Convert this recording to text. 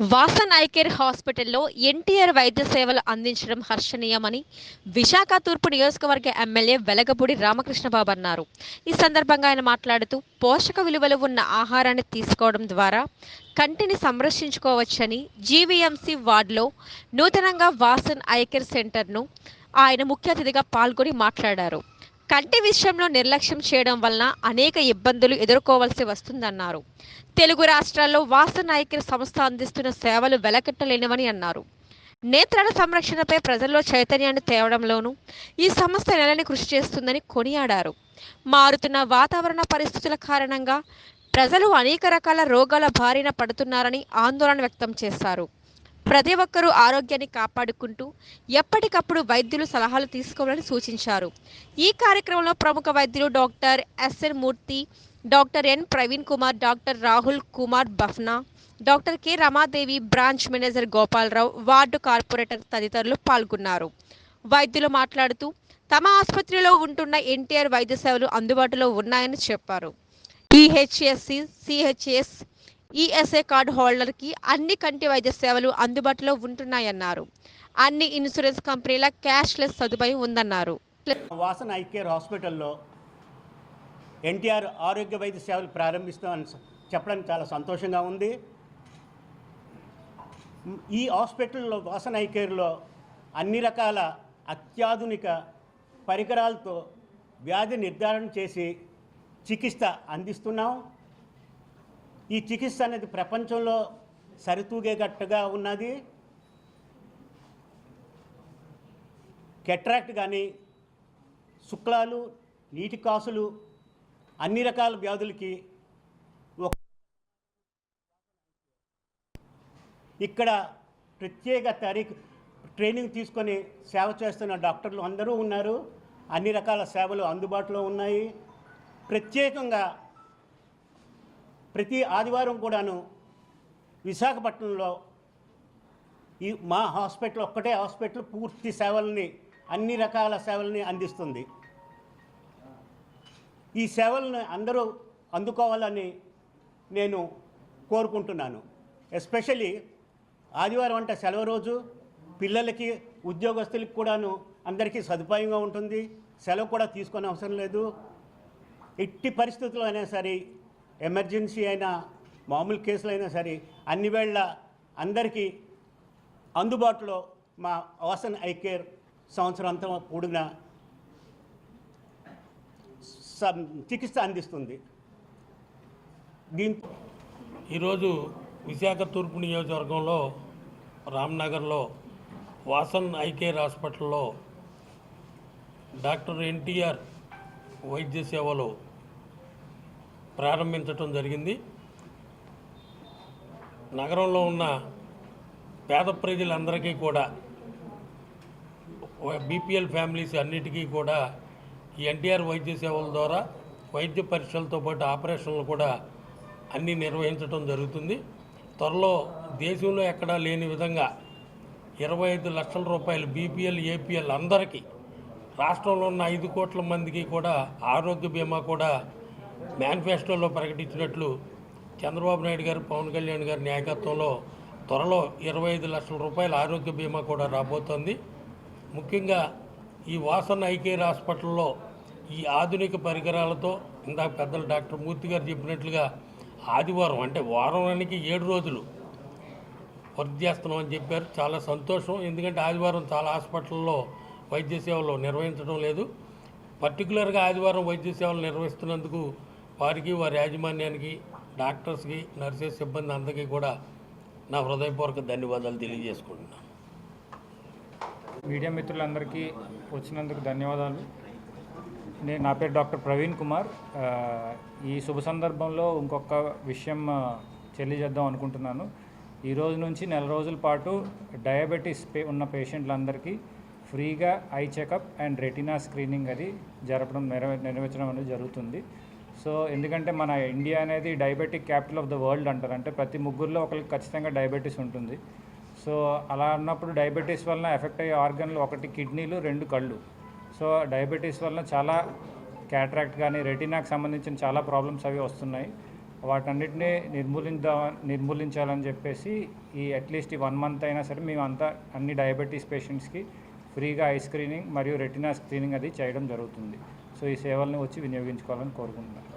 Vasan eye care హాస్పిటల్లో ఎన్టీఆర్ వైద్య సేవలు అందించడం హర్షణీయమని విశాఖ తూర్పు నియోజకవర్గ ఎమ్మెల్యే వెలగపూడి రామకృష్ణబాబు అన్నారు. ఈ సందర్భంగా ఆయన మాట్లాడుతూ పోషక విలువలు ఉన్న ఆహారాన్ని తీసుకోవడం ద్వారా కంటిని సంరక్షించుకోవచ్చని జీవీఎంసీ వార్డులో నూతనంగా వాసన్ ఐకేర్ సెంటర్ను ఆయన ముఖ్య అతిథిగా పాల్గొని మాట్లాడారు. కంటి విషయంలో నిర్లక్ష్యం చేయడం వలన అనేక ఇబ్బందులు ఎదుర్కోవాల్సి వస్తుందన్నారు. తెలుగు రాష్ట్రాల్లో వాసన ఐక్య సంస్థ అందిస్తున్న సేవలు వెలకట్టలేనివని అన్నారు. నేత్రాల సంరక్షణపై ప్రజల్లో చైతన్యాన్ని తేవడంలోనూ ఈ సంస్థ నెలని కృషి చేస్తుందని కొనియాడారు. మారుతున్న వాతావరణ పరిస్థితుల కారణంగా ప్రజలు అనేక రకాల రోగాల బారిన పడుతున్నారని ఆందోళన వ్యక్తం చేశారు. ప్రతి ఒక్కరూ ఆరోగ్యాన్ని కాపాడుకుంటూ ఎప్పటికప్పుడు వైద్యులు సలహాలు తీసుకోవాలని సూచించారు. ఈ కార్యక్రమంలో ప్రముఖ వైద్యులు doctor S N Murthy doctor N Praveen Kumar doctor Rahul Kumar Bafna doctor K Ramadevi branch manager Gopalarao ward corporator తదితరులు పాల్గొన్నారు. వైద్యులు మాట్లాడుతూ తమ ఆసుపత్రిలో ఉంటున్న ఎన్టీఆర్ వైద్య సేవలు అందుబాటులో ఉన్నాయని చెప్పారు. ఈహెచ్ఎస్సి సిహెచ్ఎస్ ఈఎస్ఏ కార్డు హోల్డర్కి అన్ని కంటి వైద్య సేవలు అందుబాటులో ఉంటున్నాయన్నారు. అన్ని ఇన్సూరెన్స్ కంపెనీల క్యాష్లెస్ సదుపాయం ఉందన్నారు. వాసన ఐకేర్ హాస్పిటల్లో ఎన్టీఆర్ ఆరోగ్య వైద్య సేవలు ప్రారంభిస్తామని చెప్పడం చెప్పడానికి చాలా సంతోషంగా ఉంది. ఈ హాస్పిటల్లో వాసన ఐకేర్లో అన్ని రకాల అత్యాధునిక పరికరాలతో వ్యాధి నిర్ధారణ చేసి చికిత్స అందిస్తున్నాం. ఈ చికిత్స అనేది ప్రపంచంలో సరితూగేటట్టుగా ఉన్నది. కెట్రాక్ట్ కానీ శుక్లాలు నీటి కాసులు అన్ని రకాల వ్యాధులకి ఒక ఇక్కడ ప్రత్యేక తరీఖ ట్రైనింగ్ తీసుకొని సేవ చేస్తున్న డాక్టర్లు అందరూ ఉన్నారు. అన్ని రకాల సేవలు అందుబాటులో ఉన్నాయి. ప్రత్యేకంగా ప్రతి ఆదివారం కూడాను విశాఖపట్నంలో ఈ మా హాస్పిటల్ ఒక్కటే హాస్పిటల్ పూర్తి సేవల్ని అన్ని రకాల సేవల్ని అందిస్తుంది. ఈ సేవలను అందరూ అందుకోవాలని నేను కోరుకుంటున్నాను. ఎస్పెషలీ ఆదివారం అంటే సెలవు రోజు పిల్లలకి ఉద్యోగస్తులకి కూడాను అందరికీ సదుపాయంగా ఉంటుంది. సెలవు కూడా తీసుకునే అవసరం లేదు. ఎట్టి పరిస్థితుల్లో అయినా సరే ఎమర్జెన్సీ అయినా మామూలు కేసులు అయినా సరే అన్ని వేళ అందరికీ అందుబాటులో మా వాసన్ ఐ కేర్ సంవత్సరం అంతా కూడిన చికిత్స అందిస్తుంది. దీంతో ఈరోజు విశాఖ తూర్పు నియోజకవర్గంలో రామ్నగర్లో వాసన్ ఐకేర్ హాస్పిటల్లో డాక్టర్ ఎన్టీఆర్ వైద్య సేవలు ప్రారంభించటం జరిగింది. నగరంలో ఉన్న పేద ప్రజలందరికీ కూడా బీపీఎల్ ఫ్యామిలీస్ అన్నిటికీ కూడా ఈ ఎన్టీఆర్ వైద్య సేవల ద్వారా వైద్య పరీక్షలతో పాటు ఆపరేషన్లు కూడా అన్నీ నిర్వహించడం జరుగుతుంది. త్వరలో దేశంలో ఎక్కడా లేని విధంగా ఇరవై ఐదు లక్షల రూపాయలు బీపీఎల్ ఏపీఎల్ అందరికీ రాష్ట్రంలో ఉన్న ఐదు కోట్ల మందికి కూడా ఆరోగ్య బీమా కూడా మేనిఫెస్టోలో ప్రకటించినట్లు చంద్రబాబు నాయుడు గారు పవన్ కళ్యాణ్ గారి నాయకత్వంలో త్వరలో ఇరవై ఐదు లక్షల రూపాయల ఆరోగ్య బీమా కూడా రాబోతోంది. ముఖ్యంగా ఈ వాసన ఐకేర్ హాస్పిటల్లో ఈ ఆధునిక పరికరాలతో ఇందాక పెద్దలు డాక్టర్ మూర్తి గారు చెప్పినట్లుగా ఆదివారం అంటే వారానికి ఏడు రోజులు వర్క్ చేస్తున్నాం అని చెప్పారు. చాలా సంతోషం. ఎందుకంటే ఆదివారం చాలా హాస్పిటల్లో వైద్య సేవలు నిర్వహించడం లేదు. పర్టికులర్గా ఆదివారం వైద్య సేవలు నిర్వహిస్తున్నందుకు వారికి వారి యాజమాన్యానికి డాక్టర్స్కి నర్సెస్ సిబ్బంది అందరికీ కూడా నా హృదయపూర్వక ధన్యవాదాలు తెలియజేసుకుంటున్నాను. మీడియా మిత్రులందరికీ వచ్చినందుకు ధన్యవాదాలు. నేను నా పేరు డాక్టర్ ప్రవీణ్ కుమార్. ఈ శుభ సందర్భంలో ఇంకొక విషయం తెలియజేద్దాం అనుకుంటున్నాను. ఈ రోజు నుంచి నెల రోజుల పాటు డయాబెటీస్ పే ఉన్న పేషెంట్లందరికీ ఫ్రీగా eye checkup and retina screening అది జరపడం నెరవే నిర్వహించడం అనేది జరుగుతుంది. సో ఎందుకంటే మన ఇండియా అనేది diabetic capital of the world అంటారు. అంటే ప్రతి ముగ్గురులో ఒకరికి ఖచ్చితంగా డయాబెటీస్ ఉంటుంది. సో అలా ఉన్నప్పుడు డయాబెటీస్ వలన ఎఫెక్ట్ అయ్యే ఆర్గన్లు ఒకటి కిడ్నీలు రెండు కళ్ళు. సో డయాబెటీస్ వలన చాలా క్యాట్రాక్ట్ కానీ రెటీనాకు సంబంధించిన చాలా ప్రాబ్లమ్స్ అవి వస్తున్నాయి. వాటన్నిటిని నిర్మూలిందా నిర్మూలించాలని చెప్పేసి ఈ అట్లీస్ట్ ఈ వన్ మంత్ అయినా సరే మేము అంతా అన్ని డయాబెటీస్ పేషెంట్స్కి ఫ్రీగా ఐ స్క్రీనింగ్ మరియు రెటీనా స్క్రీనింగ్ అది చేయడం జరుగుతుంది. సో ఈ సేవల్ని వచ్చి వినియోగించుకోవాలని కోరుకుంటున్నాను